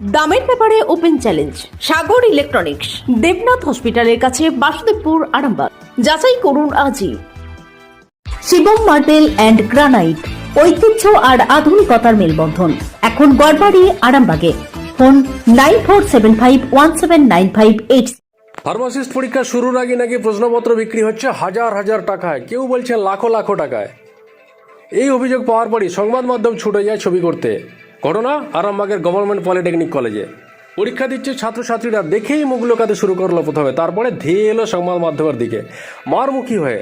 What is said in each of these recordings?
দামের ব্যাপারে open challenge, Sagar electronics, Debnath হসপিটালের কাছে বাসুদেবপুর, আরামবাগ। যাচাই করুন আজই। শিবম মার্টেল অ্যান্ড গ্রানাইট, ঐতিহ্য আর আধুনিকতার মেলবন্ধন। এখন গড়বাড়ি, আরামবাগে। Phone nine four seven five one seven nine five eight. Pharmacist পরীক্ষা শুরুর আগে নাকি প্রশ্নপত্র বিক্রি হচ্ছে হাজার হাজার টাকায়। কেউ বলছেন লাখো লাখো টাকায়। এই অভিযোগ পাওয়ার পরই সংবাদ মাধ্যম ছুটে যায় ছবি করতে। ঘটনা আরামবাগের গভর্নমেন্ট পলিটেকনিক কলেজে পরীক্ষা দিচ্ছে ছাত্রছাত্রীরা দেখেই মুখ লোকাতে শুরু করল প্রথমে, তারপরে ধেয়ে এলো সংবাদ মাধ্যমের দিকে। মারমুখী হয়ে।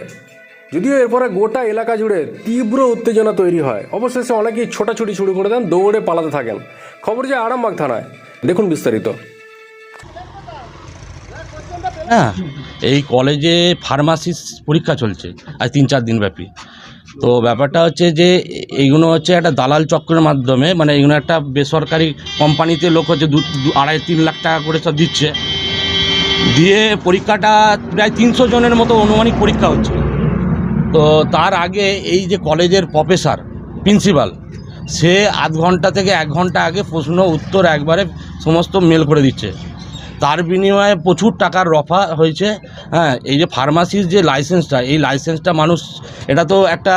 যদিও এরপরে গোটা এলাকা জুড়ে তীব্র উত্তেজনা তৈরি হয়। অবশেষে অনেকেই ছোটাছুটি শুরু করে দেন, দৌড়ে পালাতে থাকেন। খবর যে আরামবাগ থানায়। দেখুন বিস্তারিত। হ্যাঁ এই কলেজে ফার্মাসিস পরীক্ষা চলছে, আজ তিন চার দিন ব্যাপী তো ব্যাপারটা হচ্ছে যে এইগুলো হচ্ছে একটা দালাল চক্রের মাধ্যমে মানে এইগুলো একটা বেসরকারি কোম্পানিতে লোক হচ্ছে দু আড়াই, তিন লাখ টাকা করে সব দিচ্ছে। দিয়ে পরীক্ষাটা প্রায় তিনশো জনের মতো অনুমানিক পরীক্ষা হচ্ছে। তো তার আগে এই যে কলেজের প্রফেসর, প্রিন্সিপাল, সে আধ ঘণ্টা থেকে এক ঘণ্টা আগে প্রশ্ন, উত্তর একবারে সমস্ত মেল করে দিচ্ছে। তার বিনিময়ে প্রচুর টাকার রফা হয়েছে হ্যাঁ এই যে ফার্মাসির যে লাইসেন্সটা এই লাইসেন্সটা মানুষ, এটা তো একটা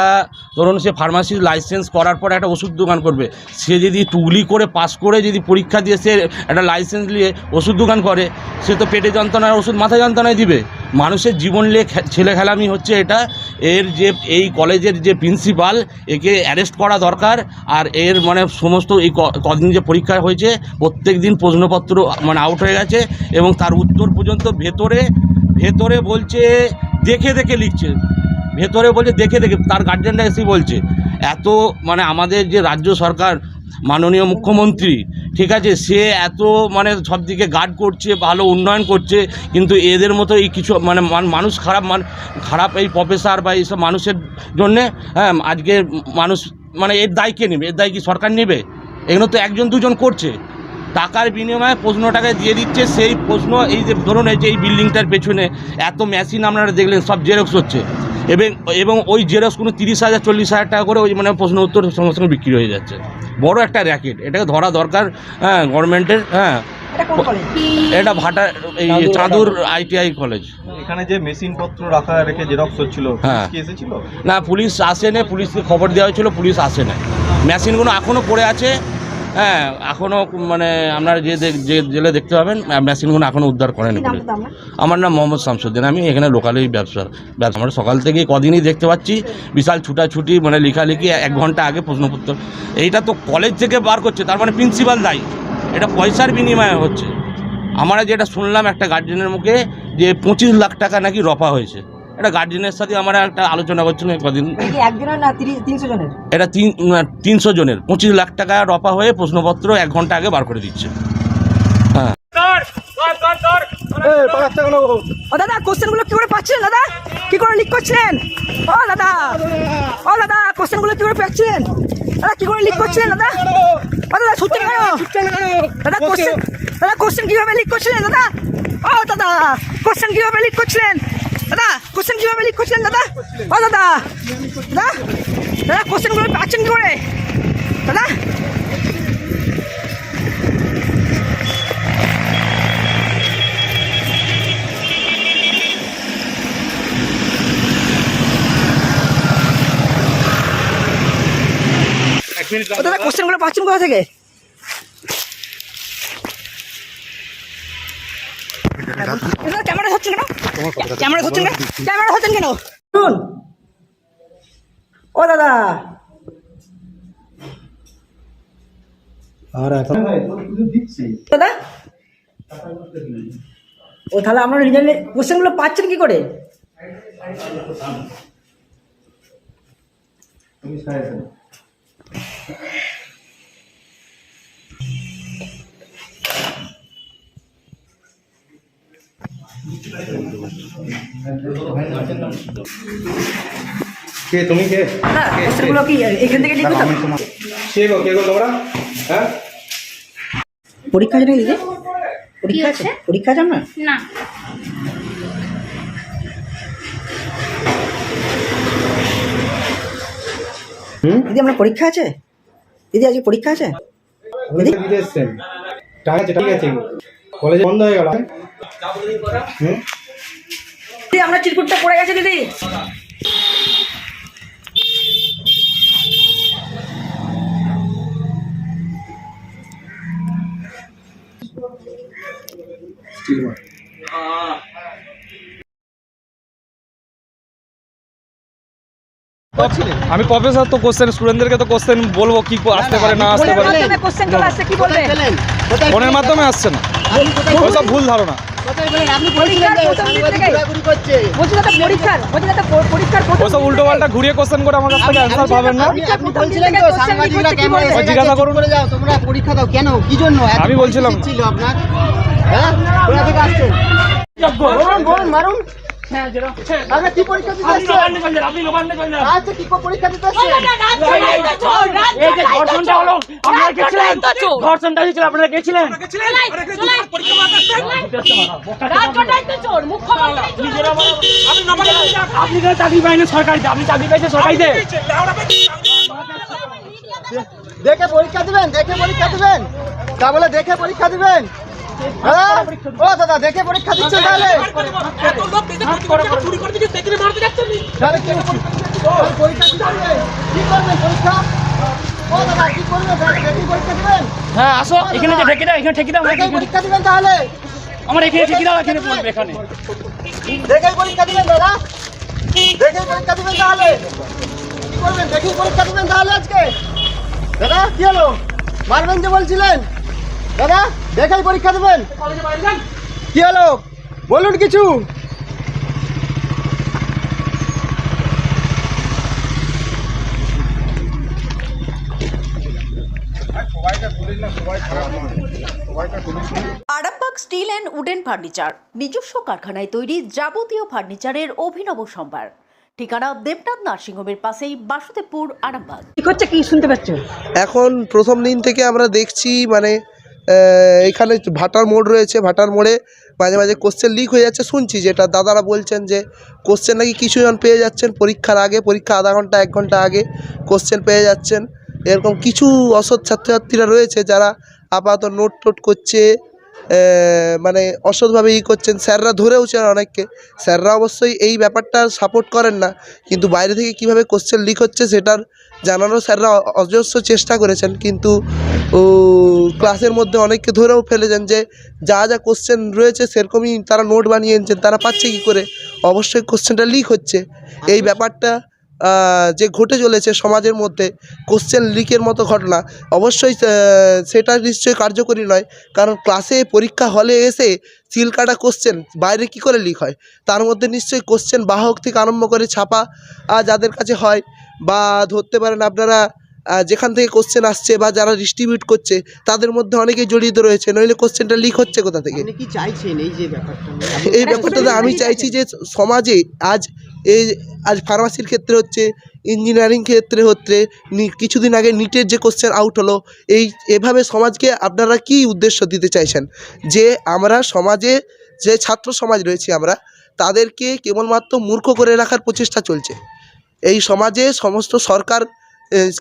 ধরুন সে ফার্মাসির লাইসেন্স করার পর একটা ওষুধ দোকান করবে। সে যদি টুগলি করে পাস করে যদি পরীক্ষা দিয়ে সে একটা লাইসেন্স নিয়ে ওষুধ দোকান করে, সে তো পেটে যন্ত্রণার ওষুধ মাথা যন্ত্রণায় দিবে। মানুষের জীবন নিয়ে ছেলে খেলামি হচ্ছে এটা। এর যে, এই কলেজের যে প্রিন্সিপাল একে অ্যারেস্ট করা দরকার। আর এর মানে সমস্ত এই কদিন যে পরীক্ষা হয়েছে প্রত্যেক দিন প্রশ্নপত্র মানে আউট হয়ে গেছে। এবং তার উত্তর পর্যন্ত ভেতরে ভেতরে বলছে, দেখে দেখে লিখছে। ভেতরে বলছে, দেখে দেখে, তার গার্জেনরা এসেই বলছে। এত মানে আমাদের যে রাজ্য সরকার, মাননীয় মুখ্যমন্ত্রী, ঠিক আছে, সে এত মানে সব দিকে গার্ড করছে, ভালো উন্নয়ন করছে, কিন্তু এদের মতো এই কিছু মানে মান- মানুষ খারাপ, মান, খারাপ এই প্রফেসর বা এইসব মানুষের জন্যে হ্যাঁ আজকে মানুষ মানে এর দায় কে নেবে, এর দায় কি সরকার নেবে? এগুলো তো একজন, দুজন করছে। টাকার বিনিময়ে প্রশ্নটাকে দিয়ে দিচ্ছে সেই প্রশ্ন এই যে ধরুন এই যে এই বিল্ডিংটার পেছনে এত মেশিন আপনারা দেখলেন সব জেরক্স হচ্ছে। এবং এবং ওই জেরক্স কোনো তিরিশ হাজার চল্লিশ হাজার টাকা করে ওই মানে প্রশ্ন উত্তর সঙ্গে সঙ্গে বিক্রি হয়ে যাচ্ছে। বড় একটা র্যাকেট এটাকে ধরা দরকার হ্যাঁ গভর্নমেন্টের হ্যাঁ। এটা ভাটা এই চাঁদুর আইটিআই কলেজ এখানে যে মেশিন পত্র রাখা রেখে জেরক্স হচ্ছিল হ্যাঁ। এসেছিল? না পুলিশ আসেনি পুলিশকে খবর দেওয়া হয়েছিল পুলিশ আসে না মেশিনগুলো এখনও পড়ে আছে হ্যাঁ এখনও মানে আপনারা যে যে জেলে দেখতে পাবেন মেশিনগুলো এখনও উদ্ধার করেনি আমার নাম মোহাম্মদ শামসুদ্দিন আমি এখানে লোকালেই ব্যবসা ব্যবসা আমরা সকাল থেকে কদিনই দেখতে পাচ্ছি বিশাল ছুটাছুটি মানে লেখালেখি এক ঘণ্টা আগে প্রশ্নপত্র। এইটা তো কলেজ থেকে বার করছে তার মানে প্রিন্সিপাল দায়ী। এটা পয়সার বিনিময়ে হচ্ছে। আমরা যেটা শুনলাম একটা গার্জেনের মুখে যে পঁচিশ লাখ টাকা নাকি রফা হয়েছে। এটা গার্জেনের সাথে আমরা একটা আলোচনা করছিলাম কদিন। এটা তিন তিনশো জনের। পঁচিশ লাখ টাকা রফা হয়ে প্রশ্নপত্র এক ঘণ্টা আগে বার করে দিচ্ছে। হ্যাঁ। ও দাদা কোশ্চেনগুলো কি করে পাচ্ছিলেন দাদা? কি করে লিক করছিলেন? ও দাদা ও দাদা কোশ্চেনগুলো কি করে পাচ্ছিলেন? দাদা কি করে লিক করছিলেন দাদা? ও দাদা ছুটছেন কেন দাদা কোশ্চেন দাদা কোশ্চেন কীভাবে লিক করছিলেন দাদা? ও দাদা কোশ্চেন কীভাবে লিক করছিলেন? দাদা কোশ্চেন কীভাবে লিক করছিলেন দাদা? ও দাদা দাদা দাদা কোশ্চেনগুলো পাচ্ছেন কি করে? দাদা। দাদা কোশ্চেনগুলো পাচ্ছেন কোথা থেকে? দাদা, ক্যামেরা ধরছেন কেন? ক্যামেরা ধরছেন কেন? ক্যামেরা ধরছেন কেন? শুনুন। ও দাদা। দাদা? ও তাহলে আপনার রিজাল্টে কোশ্চেনগুলো পাচ্ছেন কি করে? কে তুমি কে? কি? এখান থেকে লিখবে কে গো কে গো তোমরা? হ্যাঁ? পরীক্ষা আছে দিদি পরীক্ষা আছে? পরীক্ষা আছে আপনার না। দিদি আপনার পরীক্ষা আছে? দিদি আজকে পরীক্ষা আছে? দিদি? ঠিক আছে ঠিক আছে। কলেজ বন্ধ হয়ে গেল। দিদি আমরা চিরকুটটা পড়ে গেছে দিদি। আমি প্রফেসর তো কোশ্চেন স্টুডেন্টদেরকে তো কোশ্চেন বলব কি আসতে পারে না আসতে পারে। ফোনের মাধ্যমে আসছে না। ভুল ধারণা। উল্টো পাল্টা ঘুরিয়ে কোশ্চেন করে আমার কাছ থেকে অ্যান্সার পাবেন না। জিজ্ঞাসা করুন। পরীক্ষা দাও। কেন? কি জন্য? আমি বলছিলাম। ছিল আপনার? হ্যাঁ? মারুন। কি পরীক্ষা দিতে আচ্ছা কি পরীক্ষা দিতে হলো আপনারা গেছিলেন? ধর্ষণটা হয়েছিল আপনারা গেছিলেন? আপনি চাকরি পাইনি সরকারিতে আপনি চাকরি পাইছেন সরকারিতে? দেখে পরীক্ষা দিবেন দেখে পরীক্ষা দিবেন। তা বলে দেখে পরীক্ষা দিবেন। হ্যাঁ ও দাদা দেখে পরীক্ষা দিচ্ছেন তাহলে? তাহলে কি পরীক্ষা দিতে কি করবেন পরীক্ষা? হ্যাঁ আসো এখানে যে ঠেকে দাও এখানে ঠেকে দাও পরীক্ষা দিবেন তাহলে। আমার এখানে ঠেকে দাও এখানে পড়বে এখানে। দেখে পরীক্ষা দিবেন দাদা। দেখে পরীক্ষা দিবেন তাহলে। কি করবেন? দেখে পরীক্ষা দিবেন তাহলে আজকে। দাদা কি হলো? মারবেন যে বলছিলেন। দাদা দেখেই পরীক্ষা দিবেন। কি হলো? বলুন কিছু। Arambagh steel and wooden furniture নিজস্ব কারখানায় তৈরি যাবতীয় ফার্নিচারের অভিনব সম্ভার। ঠিকানা দেবনাথ নার্সিংহোমের পাশেই বাসুদেবপুর আরামবাগ। কি হচ্ছে কি শুনতে পাচ্ছ? এখন প্রথম দিন থেকে আমরা দেখছি মানে এখানে ভাটার মোড় রয়েছে, ভাটার মোড়ে মাঝে মাঝে কোশ্চেন লিক হয়ে যাচ্ছে, শুনছি যেটা দাদারা বলছেন যে কোশ্চেন নাকি কিছুজন পেয়ে যাচ্ছেন, পরীক্ষার আগে, পরীক্ষা আধা ঘণ্টা, এক ঘণ্টা আগে কোশ্চেন পেয়ে যাচ্ছেন। এরকম কিছু অসৎ ছাত্রছাত্রীরা রয়েছে যারা আপাতত নোট টোট করছে মানে অসৎভাবে ই করছেন। স্যাররা ধরেওছেন অনেককে। স্যাররা অবশ্যই এই ব্যাপারটা সাপোর্ট করেন না, কিন্তু বাইরে থেকে কীভাবে কোশ্চেন লিক হচ্ছে সেটার জানানো স্যাররা অজস্র চেষ্টা করেছেন, কিন্তু ক্লাসের মধ্যে অনেককে ধরেও ফেলেছেন যে, যা যা কোশ্চেন রয়েছে সেরকমই তারা নোট বানিয়ে এনেছেন, তারা পাচ্ছে কী করে? অবশ্যই কোশ্চেনটা লিক হচ্ছে। এই ব্যাপারটা যে ঘটে চলেছে সমাজের মধ্যে কোশ্চেন লিকের মতো ঘটনা, অবশ্যই সেটা নিশ্চয়ই কার্যকরী নয়। কারণ ক্লাসে পরীক্ষা হলে এসে সিল কাটা কোশ্চেন বাইরে কি করে লিক হয়? তার মধ্যে নিশ্চয়ই কোশ্চেন বাহক থেকে আরম্ভ করে ছাপা যাদের কাছে হয় বা ধরতে পারেন আপনারা যেখান থেকে কোশ্চেন আসছে বা যারা ডিস্ট্রিবিউট করছে তাদের মধ্যে অনেকেই জড়িত রয়েছে নইলে কোশ্চেনটা লিক হচ্ছে কোথা থেকে? কি চাইছেন এই যে ব্যাপারটা? এই ব্যাপারটাতে আমি চাইছি যে সমাজে আজ এই আজ ফার্মাসির ক্ষেত্রে হচ্ছে ইঞ্জিনিয়ারিং ক্ষেত্রে হচ্ছে কিছুদিন আগে নিটের যে কোশ্চেন আউট হলো এই এভাবে সমাজকে আপনারা কি উদ্দেশ্য দিতে চাইছেন? যে আমরা সমাজে যে ছাত্র সমাজ রয়েছে আমরা তাদেরকে কেবলমাত্র মূর্খ করে রাখার প্রচেষ্টা চলছে। এই সমাজে সমস্ত সরকার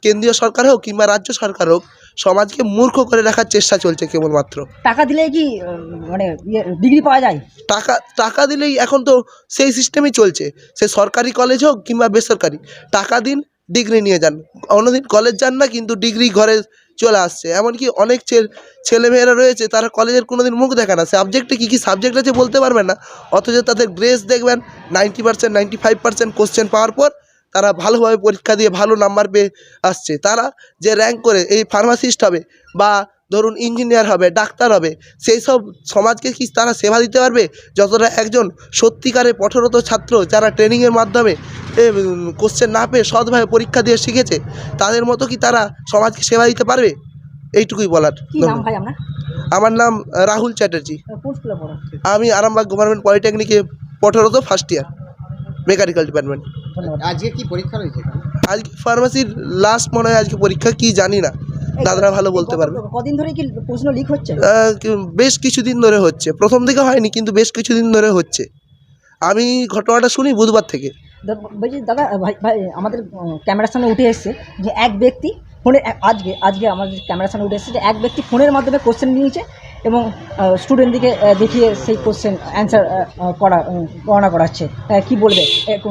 কেন্দ্রীয় সরকার হোক কিংবা রাজ্য সরকার হোক সমাজকে মূর্খ করে রাখার চেষ্টা চলছে কেবলমাত্র। টাকা দিলে কি মানে ডিগ্রি পাওয়া যায়? টাকা টাকা দিলেই এখন তো সেই সিস্টেমই চলছে। সে সরকারি কলেজ হোক কিংবা বেসরকারি টাকা দিন ডিগ্রি নিয়ে যান। অন্যদিন কলেজ যান না কিন্তু ডিগ্রি ঘরে চলে আসছে। এমনকি অনেক ছে- ছেলেমেয়েরা রয়েছে তারা কলেজের কোনো দিন মুখ দেখে না। সাবজেক্টে কী কী সাবজেক্ট আছে বলতে পারবেন না। অথচ তাদের গ্রেস দেখবেন ninety percent ninety five percent question পাওয়ার পর তারা ভালোভাবে পরীক্ষা দিয়ে ভালো নাম্বার পেয়ে আসছে। তারা যে র্যাঙ্ক করে এই ফার্মাসিস্ট হবে বা ধরুন ইঞ্জিনিয়ার হবে ডাক্তার হবে সেই সব সমাজকে কি তারা সেবা দিতে পারবে? যতটা একজন সত্যিকারের কঠোরত ছাত্র যারা ট্রেনিংয়ের মাধ্যমে কোশ্চেন না পেয়ে সৎভাবে পরীক্ষা দিয়ে শিখেছে তাদের মতো কি তারা সমাজকে সেবা দিতে পারবে? এইটুকুই বলার। আমার নাম রাহুল চ্যাটার্জি। আমি আরামবাগ গভর্নমেন্ট পলিটেকনিকে পঠরত ফার্স্ট ইয়ার মেকানিক্যাল ডিপার্টমেন্ট। আজকে কি পরীক্ষা রয়েছে আজকে ফার্মাসির লাস্ট মনে হয় আজকে পরীক্ষা কি জানি না। দাদারা ভালো বলতে পারবে। কদিন ধরে কি প্রশ্ন লিক হচ্ছে? বেশ কিছুদিন ধরে হচ্ছে। প্রথম দিকে হয়নি কিন্তু বেশ কিছুদিন ধরে হচ্ছে। আমি ঘটনাটা শুনি বুধবার থেকে। বলছি দাদা ভাই ভাই আমাদের ক্যামেরার সামনে উঠে এসছে যে এক ব্যক্তি ফোনে আজকে আজকে আমাদের ক্যামেরার সামনে উঠে এসছে যে এক ব্যক্তি ফোনের মাধ্যমে কোশ্চেন নিয়েছে। এবং স্টুডেন্টদেরকে দেখিয়ে সেই কোশ্চেন অ্যান্সার করা গণনা করাচ্ছে। কি বলবে?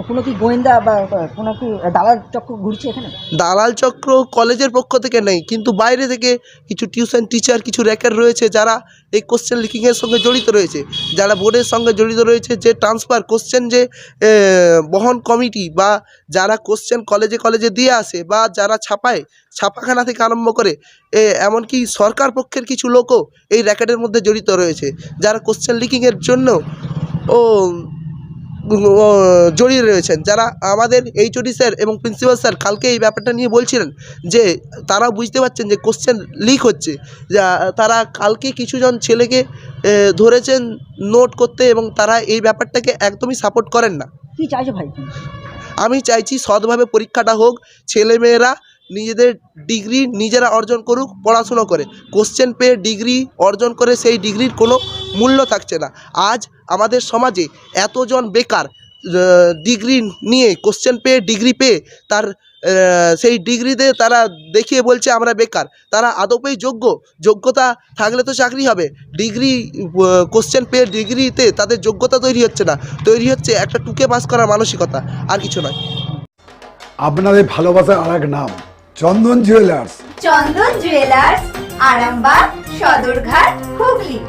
কোনো কি গোয়েন্দা বা কোনো কি দালাল চক্র ঘুরছে এখানে? দালাল চক্র কলেজের পক্ষ থেকে নেই, কিন্তু বাইরে থেকে কিছু টিউশন টিচার কিছু র্যাকার রয়েছে যারা এই কোশ্চেন লিখিংয়ের সঙ্গে জড়িত রয়েছে। যারা বোর্ডের সঙ্গে জড়িত রয়েছে যে ট্রান্সফার কোশ্চেন যে বহন কমিটি বা যারা কোশ্চেন কলেজে কলেজে দিয়ে আসে বা যারা ছাপায় ছাপাখানা থেকে আরম্ভ করে এ, এমনকি সরকার পক্ষের কিছু লোকও এই র্যাকেটের মধ্যে জড়িত রয়েছে। যারা কোশ্চেন লিখিংয়ের জন্য ও ও জড়িয়ে রয়েছেন। যারা আমাদের এইচওডি স্যার এবং প্রিন্সিপাল স্যার কালকে এই ব্যাপারটা নিয়ে বলছিলেন যে তারা বুঝতে পারছেন যে কোশ্চেন লিক হচ্ছে। যা তারা কালকে কিছুজন ছেলেকে ধরেছেন নোট করতে এবং তারা এই ব্যাপারটাকে একদমই সাপোর্ট করেন না। কি চাইছো ভাই? আমি চাইছি সৎভাবে পরীক্ষাটা হোক ছেলেমেয়েরা নিজেদের ডিগ্রি নিজেরা অর্জন করুক পড়াশুনো করে। কোশ্চেন পেয়ে ডিগ্রি অর্জন করে সেই ডিগ্রির কোনো মূল্য থাকছে না। আজ আমাদের সমাজে এতজন বেকার ডিগ্রি নিয়ে কোশ্চেন পেয়ে ডিগ্রি পেয়ে তার সেই ডিগ্রিতে তারা দেখিয়ে বলছে আমরা বেকার। তারা আদপেই যোগ্য। যোগ্যতা থাকলে তো চাকরি হবে। ডিগ্রি কোশ্চেন পেয়ে ডিগ্রিতে তাদের যোগ্যতা তৈরি হচ্ছে না। তৈরি হচ্ছে একটা টুকে পাস করার মানসিকতা আর কিছু নয়। আপনাদের ভালোবাসার আর এক নাম চন্দন জুয়েলার্স চন্দন জুয়েলার্স আরামবাগ সদরঘাট হুগলি।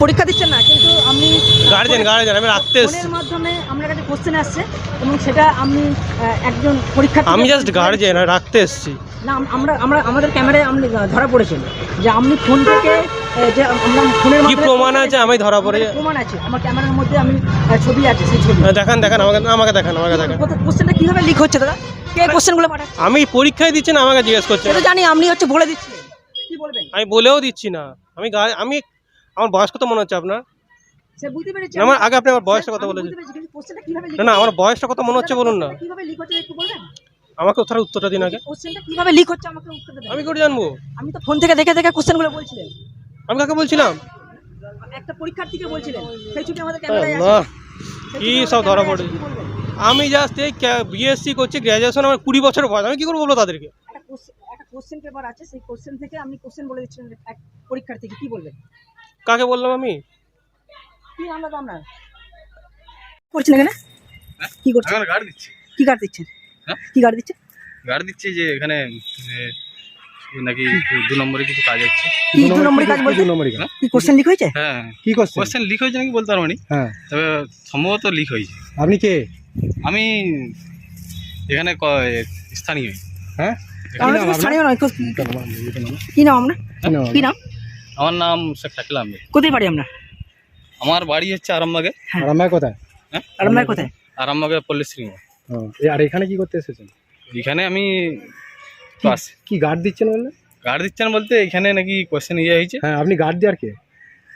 পরীক্ষা দিচ্ছেন না কিন্তু আপনি গার্জেন গার্জেন আমি রাখতে এসেছি। ফোনের মাধ্যমে আপনার কাছে কোশ্চেন আসছে এবং সেটা আপনি আহ, একজন পরীক্ষা আমি জাস্ট গার্জেন রাখতে এসেছি। না আমরা আমরা আমাদের ক্যামেরায় আপনি ধরা পড়েছেন যে আপনি ফোন থেকে যে আমরা ফোনের কি প্রমাণ আছে? আমি ধরা পড়ে প্রমাণ আছে। আমার ক্যামেরার মধ্যে আমি ছবি আছে সেই ছবি। দেখান দেখান আমাকে আমাকে দেখান আমাকে দেখান। কোশ্চেনটা কীভাবে লিক হচ্ছে দাদা? কে কোশ্চেনগুলো পাঠাচ্ছে? আমি পরীক্ষায় দিচ্ছেন আমাকে জিজ্ঞেস করছেন সেটা জানি আপনি হচ্ছে বলে দিচ্ছিলেন কি বলবেন? আমি বলেও দিচ্ছি না। আমি আমি আমার বয়স কত মনে হচ্ছে আপনার? সে বুঝতে পেরেছে আমার আগে আপনি আমার বয়সটা কথা আমি বলেছেন কোশ্চেনটা কীভাবে না না আমার বয়সটা কত মনে হচ্ছে বলুন না। কীভাবে লিক হচ্ছে একটু বলবেন? আমাকে উত্তরটা দিন আগে। কোশ্চেনটা কীভাবে লিক হচ্ছে আমাকে উত্তর দেবেন। আমি করে জানব। আমি তো ফোন থেকে দেখে দেখে কোশ্চেনগুলো বলছিলেন। আমি কাকে বলছিলাম? একটা পরীক্ষার্থীকে বলছিলেন। সেই ছবি আমাদের ক্যামেরায় আছে কি সব ধরা পড়ে? আমি জাস্ট এই বিএসসি করছি গ্র্যাজুয়েশন আমার কুড়ি বছর বয়স। আমি কি করে বলব তাদেরকে? একটা কোশ্চেন পেপার আছে সেই কোশ্চেন থেকে আপনি কোশ্চেন বলে দিচ্ছেন পরীক্ষার্থীকে কি বলবেন? কাকে বললাম আমি? কি নাম দাদা আপনার? করছেন এখানে? কি করছেন? এখন গার্ড দিচ্ছি। কি কার্ড দিচ্ছেন? হ্যাঁ? কি কার্ড দিচ্ছেন? গার্ড দিচ্ছি যে এখানে নাকি দু নম্বরে কিছু কাজ হচ্ছে। কি দু নম্বরই কাজ বলতে হ্যাঁ? কি কোশ্চেন লিক হয়েছে? হ্যাঁ। কি করছেন কোয়েশ্চেন লিক হয়েছে নাকি বলতে পারব না? হ্যাঁ। তবে সম্ভবত লিক হয়েছে। আপনি কে? আমি এখানে ক- স্থানীয়। হ্যাঁ? আমরা কো- নাম আপনার? কি নাম কি নাম? আমার নাম শেখ শাকিল আহমেদ। কোথায় বাড়ি আপনার? আমার বাড়ি হচ্ছে আরামবাগে। আর আমার কোথায়? আর আপনার কোথায়? আরামবাগে পল্লীশ্রী আর এখানে কি করতে এসেছেন? এখানে আমি ক্লাস কি গার্ড দিচ্ছেন বললে গার্ড দিচ্ছেন বলতে এখানে নাকি কোশ্চেন ইয়ে হয়েছে হ্যাঁ আপনি গার্ড দেওয়ার কে?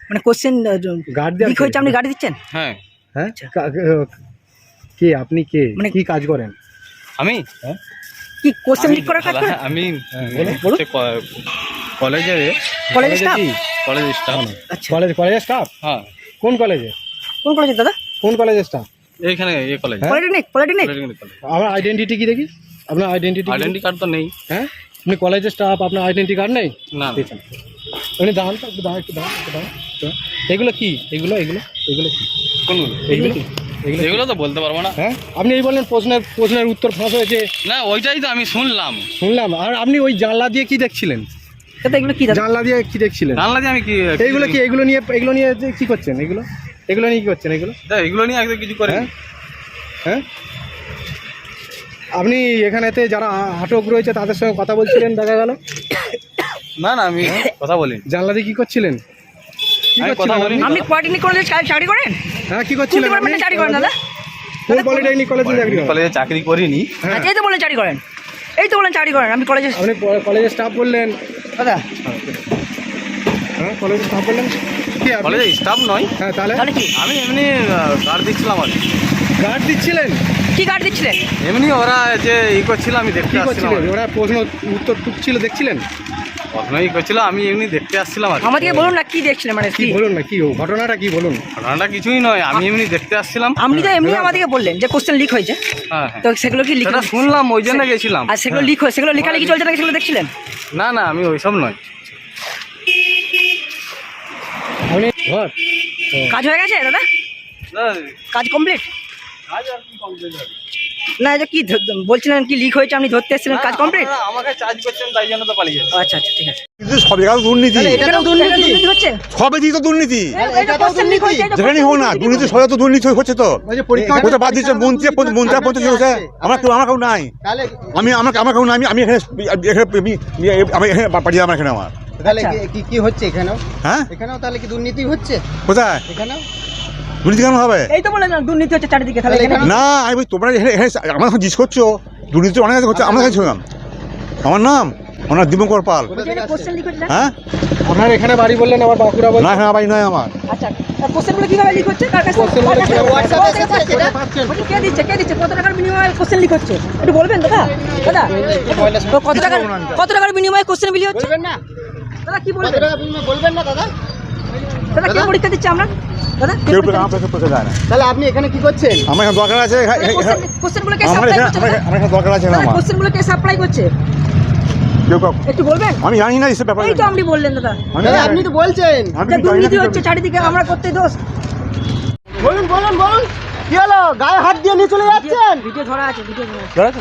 মানে কোশ্চেন গার্ড দেওয়ার হয়েছে আপনি গার্ড দিচ্ছেন? হ্যাঁ। হ্যাঁ? কে আপনি কে? মানে- কি কাজ করেন? আমি? হ্যাঁ কি কোশ্চেন লিক করার কাজ করেন? আমি হ্যাঁ, বলুন, কলেজে কলেজের staff? কলেজ স্টাফ আচ্ছা। কলেজ কলেজের স্টাফ হ্যাঁ। কোন কলেজে? কোন কলেজে দাদা? কোন কলেজের স্টাফ এইখানে এই কলেজ। হ্যাঁ? Polytechnic polytechnic. আমার আইডেন্টিটি কি দেখি? আপনার আইডেন্টিটি আইডেন্টি কার্ড তো নেই। হ্যাঁ? আপনি কলেজের স্টাফ আপনার আইডেন্টি কার্ড নেই? না আপনি দাঁড়ান তো একটু দাঁড়ান একটু দাঁড়ান একটু দাঁড়ান। এগুলো কি? এগুলো এগুলো এগুলো কি? কোনগুলো? এগুলো কি? এগুলো কি? এগুলো তো বলতে পারব না। হ্যাঁ? আপনি এই বললেন প্রশ্নের প্রশ্নের উত্তর ফাঁস হয়েছে। না ওইটাই তো আমি শুনলাম। শুনলাম। আর আপনি ওই জানলা দিয়ে কি দেখছিলেন? এগুলো কি জানলা দিয়ে কি দেখছিলেন? জানলা যে আমি কি এইগুলো কি এগুলো নিয়ে এগুলো নিয়ে যে কি করছেন? এগুলো? এগুলো নিয়ে কি করছেন এগুলো? দা, এগুলো নিয়ে একদম কিছু করে হ্যাঁ? হ্যাঁ? আপনি এখানেতে যারা আটক রয়েছে তাদের সঙ্গে কথা বলছিলেন দেখা গেল? না না আমি কথা বলিনি। জানলা দিয়ে কি করছিলেন? আপনি? বলিনি। আপনি কলেজে চাকরি করেন? হ্যাঁ কি করছিলেন আপনি? চাকরি করেন দাদা। কোন পলিটেকনিক কলেজে চাকরি করেন? কলেজে চাকরি করিনি। হ্যাঁ। আচ্ছা এই তো বলে চাকরি করেন। এই তো বলেন চাকরি করেন আমি কলেজে আপনি কলেজের স্টাফ বললেন। দাদা। হ্যাঁ স্টাফ বললেন কি? কলেজে স্টাফ নয়। হ্যাঁ তাহলে? তাহলে কি? আমি এমনি গার্ড দিচ্ছিলাম আর কি। গার্ড দিচ্ছিলেন? কি গার্ড দিচ্ছিলেন? এমনি ওরা যে ই করছিল আমি দেখতে কি আসছিলাম ওরা প্রশ্ন উত্তর টুকছিল দেখছিলেন? করছিল আমি এমনি দেখতে আসছিলাম আর কি। আমাদেরকে বলুন না কি দেখছিলেন মানে কি কি? বলুন না কি ও ঘটনাটা কি বলুন? ঘটনাটা কিছুই নয় আমি এমনি দেখতে আসছিলাম। আপনি তো এমনি আমাদেরকে বললেন যে কোশ্চেন লিক হয়েছে। হ্যাঁ হ্যাঁ। তো সেগুলো কি সেটা শুনলাম ওই জন্য গেছিলাম। আর সেগুলো লিক হয়ে সেগুলো লেখালেখি চলছে নাকি সেগুলো দেখছিলেন? না না আমি ওইসব নয়। আপনি ঘর? কাজ হয়ে গেছে দাদা? কাজ কমপ্লিট না এটা কি বলছিলেন কি লিক হয়েছে আপনি ধরতে এসেছিলেন কাজ কমপ্লিট আমাকে চার্জ করছেন তাই জন্য তো পালিয়ে আচ্ছা আচ্ছা ঠিক আছে। সব জায়গায় দুর্নীতি। দুর্নীতি। হচ্ছে। সবে তো দুর্নীতি। এটা কোশ্চেন লিক হয়েছে এটা যেখানেই হোক না দুর্নীতি সবাই তো দুর্নীতি হচ্ছে তো। বাদ দিচ্ছে মন্ত্রী মন্ত্রী পঞ্চায়েত হচ্ছে আমার কেউ আমার কেউ নাই। আমি আমার আমার কেউ নাই আমি আমি এখানে এখানে আমি আমি এখানে পাঠিয়ে আমার এখানে আমার। তাহলে কি কি হচ্ছে এখানেও? হ্যাঁ? এখানেও তাহলে কি দুর্নীতি হচ্ছে? কোথায়? এখানেও? দুর্নীতি কেন হবে? এই তো বলে না দুর্নীতি হচ্ছে চারিদিকে তাহলে না আমি বলি, তোমরা আমার এখন জিজ্ঞেস করছ দুর্নীতি অনেক কাছে হচ্ছে আমার কাছে ছিলাম আমার নাম আমার দিবঙ্কর পাল? হ্যাঁ? আপনার এখানে বাড়ি বললেন আমার বাঁকুড়া না এখানে বাড়ি নয় আমার। আচ্ছা কোশ্চেনগুলো কীভাবে লিক হচ্ছে কার কাছে? বলছি, কে দিচ্ছে কে দিচ্ছে? কত টাকার বিনিময়ে কোশ্চেন লিক হচ্ছে একটু বলবেন দাদা? দাদা? কত টাকার কত টাকার বিনিময়ে কোশ্চেন বিলি হচ্ছে? বলবেন না। দাদা কি বলবেন? বলবেন না দাদা? দাদা পরীক্ষা দিচ্ছে আমরা? দাদা পরীক্ষা না। তাহলে আপনি এখানে কি করছেন? আমার এখানে দরকার আছে কোশ্চেনগুলো কে সাপ্লাই করছে? আমার এখানে- দরকার আছে আমার। কোশ্চেনগুলো কে সাপ্লাই করছে? একটু বলবেন? আমি জানি না এসব ব্যাপারে। এই তো আপনি বললেন দাদা। দাদা আপনি তো বলছেন। দুর্নীতি হচ্ছে চারিদিকে আমরা করতে দোষ। বলুন বলুন বলুন। কি হলো? গায়ে হাত দিয়ে নিয়ে চলে যাচ্ছেন? ভিডিও ধরা আছে ভিডিও ধরা আছে।